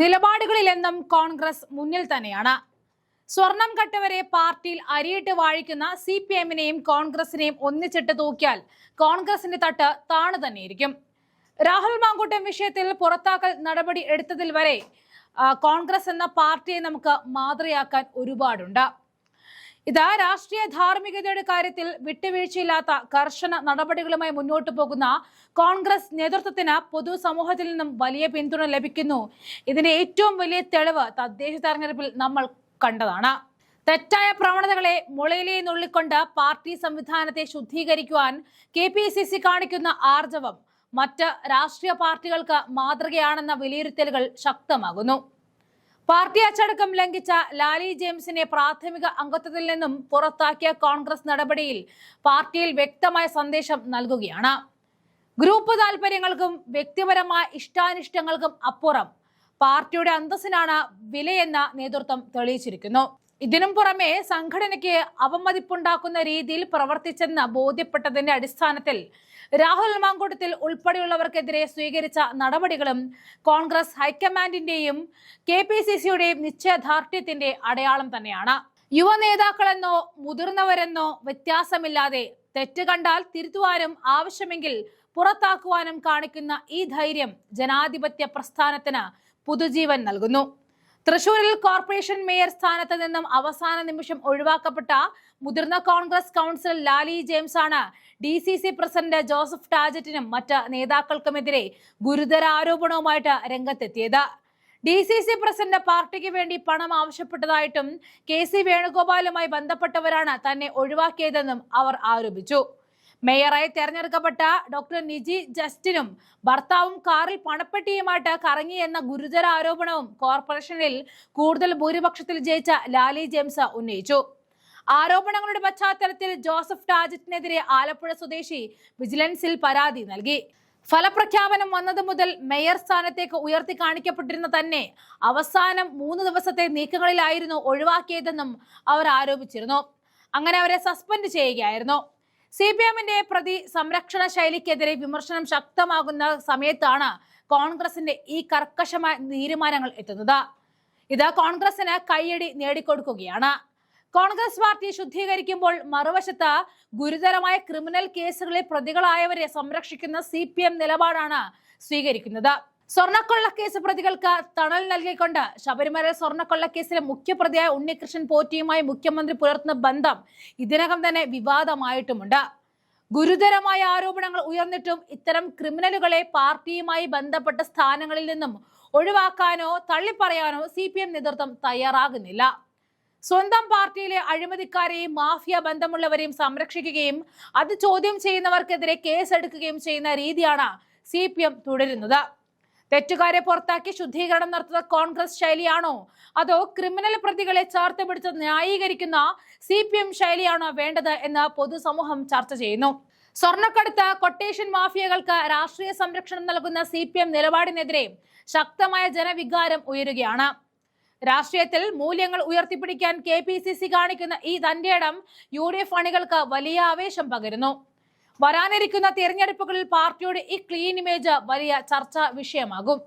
നിലപാടുകളിലെന്നും കോൺഗ്രസ് മുന്നിൽ തന്നെയാണ്. സ്വർണം കട്ടവരെ പാർട്ടിയിൽ അരിയിട്ട് വാഴിക്കുന്ന സി പി എമ്മിനെയും കോൺഗ്രസിനെയും ഒന്നിച്ചിട്ട് തൂക്കിയാൽ കോൺഗ്രസിന്റെ തട്ട് താണു തന്നെയിരിക്കും. രാഹുൽ മാങ്കൂട്ടം വിഷയത്തിൽ പുറത്താക്കൽ നടപടി എടുത്തതിൽ വരെ കോൺഗ്രസ് എന്ന പാർട്ടിയെ നമുക്ക് മാതൃയാക്കാൻ ഒരുപാടുണ്ട്. ഇത് രാഷ്ട്രീയ ധാർമ്മികതയുടെ കാര്യത്തിൽ വിട്ടുവീഴ്ചയില്ലാത്ത കർശന നടപടികളുമായി മുന്നോട്ടു പോകുന്ന കോൺഗ്രസ് നേതൃത്വത്തിന് പൊതുസമൂഹത്തിൽ നിന്നും വലിയ പിന്തുണ ലഭിക്കുന്നു. ഇതിന്റെ ഏറ്റവും വലിയ തെളിവ് തദ്ദേശ തെരഞ്ഞെടുപ്പിൽ നമ്മൾ കണ്ടതാണ്. തെറ്റായ പ്രവണതകളെ മുളയിലേ നുള്ളിക്കൊണ്ട് പാർട്ടി സംവിധാനത്തെ ശുദ്ധീകരിക്കുവാൻ കെ കാണിക്കുന്ന ആർജവം മറ്റ് രാഷ്ട്രീയ പാർട്ടികൾക്ക് മാതൃകയാണെന്ന വിലയിരുത്തലുകൾ ശക്തമാകുന്നു. പാർട്ടി അച്ചടക്കം ലംഘിച്ച ലാലി ജെയിംസിനെ പ്രാഥമിക അംഗത്വത്തിൽ നിന്നും പുറത്താക്കിയ കോൺഗ്രസ് നടപടിയിൽ പാർട്ടിയിൽ വ്യക്തമായ സന്ദേശം നൽകുകയാണ്. ഗ്രൂപ്പ് താൽപര്യങ്ങൾക്കും വ്യക്തിപരമായ ഇഷ്ടാനിഷ്ടങ്ങൾക്കും അപ്പുറം പാർട്ടിയുടെ അന്തസ്സിനാണ് വിലയെന്ന നേതൃത്വം തെളിയിച്ചിരിക്കുന്നു. ഇതിനും പുറമെ സംഘടനയ്ക്ക് അവമതിപ്പുണ്ടാക്കുന്ന രീതിയിൽ പ്രവർത്തിച്ചെന്ന് ബോധ്യപ്പെട്ടതിന്റെ അടിസ്ഥാനത്തിൽ രാഹുൽ മാങ്കൂട്ടത്തിൽ ഉൾപ്പെടെയുള്ളവർക്കെതിരെ സ്വീകരിച്ച നടപടികളും കോൺഗ്രസ് ഹൈക്കമാൻഡിന്റെയും കെ പി സി സിയുടെയും നിശ്ചയദാർഢ്യത്തിന്റെ അടയാളം തന്നെയാണ്. യുവ നേതാക്കളെന്നോ മുതിർന്നവരെന്നോ വ്യത്യാസമില്ലാതെ തെറ്റ് കണ്ടാൽ തിരുത്തുവാനും ആവശ്യമെങ്കിൽ പുറത്താക്കുവാനും കാണിക്കുന്ന ഈ ധൈര്യം ജനാധിപത്യ പ്രസ്ഥാനത്തിന് പുതുജീവൻ നൽകുന്നു. തൃശൂരിൽ കോർപ്പറേഷൻ മേയർ സ്ഥാനത്ത് നിന്നും അവസാന നിമിഷം ഒഴിവാക്കപ്പെട്ട മുതിർന്ന കോൺഗ്രസ് കൗൺസിലർ ലാലി ജെയിംസ് ആണ് D C C president Joseph ടാജറ്റിനും മറ്റ് നേതാക്കൾക്കുമെതിരെ ഗുരുതര ആരോപണവുമായിട്ട് രംഗത്തെത്തിയത്. ഡി സി സി പ്രസിഡന്റ് പാർട്ടിക്ക് വേണ്ടി പണം ആവശ്യപ്പെട്ടതായിട്ടും കെ സി വേണുഗോപാലുമായി ബന്ധപ്പെട്ടവരാണ് തന്നെ ഒഴിവാക്കിയതെന്നും അവർ ആരോപിച്ചു. മേയറായി തെരഞ്ഞെടുക്കപ്പെട്ട ഡോക്ടർ നിജി ജസ്റ്റിനും ഭർത്താവും കാറിൽ പണപ്പെട്ടിയുമായിട്ട് കറങ്ങിയെന്ന ഗുരുതര ആരോപണവും കോർപ്പറേഷനിൽ കൂടുതൽ ഭൂരിപക്ഷത്തിൽ ജയിച്ച ലാലി ജെയിംസ് ഉന്നയിച്ചു. ആരോപണങ്ങളുടെ പശ്ചാത്തലത്തിൽ ജോസഫ് ടാജറ്റിനെതിരെ ആലപ്പുഴ സ്വദേശി വിജിലൻസിൽ പരാതി നൽകി. ഫലപ്രഖ്യാപനം വന്നത് മുതൽ മേയർ സ്ഥാനത്തേക്ക് ഉയർത്തി കാണിക്കപ്പെട്ടിരുന്ന തന്നെ അവസാനം മൂന്ന് ദിവസത്തെ നീക്കങ്ങളിലായിരുന്നു ഒഴിവാക്കിയതെന്നും അവർ ആരോപിച്ചിരുന്നു. അങ്ങനെ അവരെ സസ്പെൻഡ് ചെയ്യുകയായിരുന്നു. സി പി എമ്മിന്റെ പ്രതി സംരക്ഷണ ശൈലിക്കെതിരെ വിമർശനം ശക്തമാകുന്ന സമയത്താണ് കോൺഗ്രസിന്റെ ഈ കർക്കശമായ തീരുമാനങ്ങൾ എത്തുന്നത്. ഇത് കോൺഗ്രസിന് കൈയടി നേടിക്കൊടുക്കുകയാണ്. കോൺഗ്രസ് പാർട്ടി ശുദ്ധീകരിക്കുമ്പോൾ മറുവശത്ത് ഗുരുതരമായ ക്രിമിനൽ കേസുകളിൽ പ്രതികളായവരെ സംരക്ഷിക്കുന്ന സി നിലപാടാണ് സ്വീകരിക്കുന്നത്. സ്വർണക്കൊള്ളക്കേസ് പ്രതികൾക്ക് തണൽ നൽകിക്കൊണ്ട് ശബരിമല സ്വർണക്കൊള്ളക്കേസിലെ മുഖ്യപ്രതിയായ ഉണ്ണികൃഷ്ണൻ പോറ്റിയുമായി മുഖ്യമന്ത്രി പുലർത്തുന്ന ബന്ധം ഇതിനകം തന്നെ വിവാദമായിട്ടുമുണ്ട്. ഗുരുതരമായ ആരോപണങ്ങൾ ഉയർന്നിട്ടും ഇത്തരം ക്രിമിനലുകളെ പാർട്ടിയുമായി ബന്ധപ്പെട്ട സ്ഥാനങ്ങളിൽ നിന്നും ഒഴിവാക്കാനോ തള്ളിപ്പറയാനോ സി പി എം നേതൃത്വം തയ്യാറാകുന്നില്ല. സ്വന്തം പാർട്ടിയിലെ അഴിമതിക്കാരെയും മാഫിയ ബന്ധമുള്ളവരെയും സംരക്ഷിക്കുകയും അത് ചോദ്യം ചെയ്യുന്നവർക്കെതിരെ കേസെടുക്കുകയും ചെയ്യുന്ന രീതിയാണ് സി പി എം തുടരുന്നത്. തെറ്റുകാരെ പുറത്താക്കി ശുദ്ധീകരണം നടത്തുന്ന കോൺഗ്രസ് ശൈലിയാണോ? അതോ ക്രിമിനൽ പ്രതികളെ ചേർത്ത് പിടിച്ച് ന്യായീകരിക്കുന്ന സി പി എം ശൈലിയാണോ വേണ്ടത് എന്ന് പൊതുസമൂഹം ചർച്ച ചെയ്യുന്നു. സ്വർണക്കടുത്ത് കൊട്ടേഷൻ മാഫിയകൾക്ക് രാഷ്ട്രീയ സംരക്ഷണം നൽകുന്ന സി പി എം നിലപാടിനെതിരെ ശക്തമായ ജനവികാരം ഉയരുകയാണ്. രാഷ്ട്രീയത്തിൽ മൂല്യങ്ങൾ ഉയർത്തിപ്പിടിക്കാൻ കെ പി സി സി കാണിക്കുന്ന ഈ തന്റെയിടം യു ഡി എഫ് അണികൾക്ക് വലിയ ആവേശം പകരുന്നു. വരാനിരിക്കുന്ന തിരഞ്ഞെടുപ്പുകളിൽ പാർട്ടിയുടെ ഈ ക്ലീൻ ഇമേജ് വലിയ ചർച്ചാ വിഷയമാകും.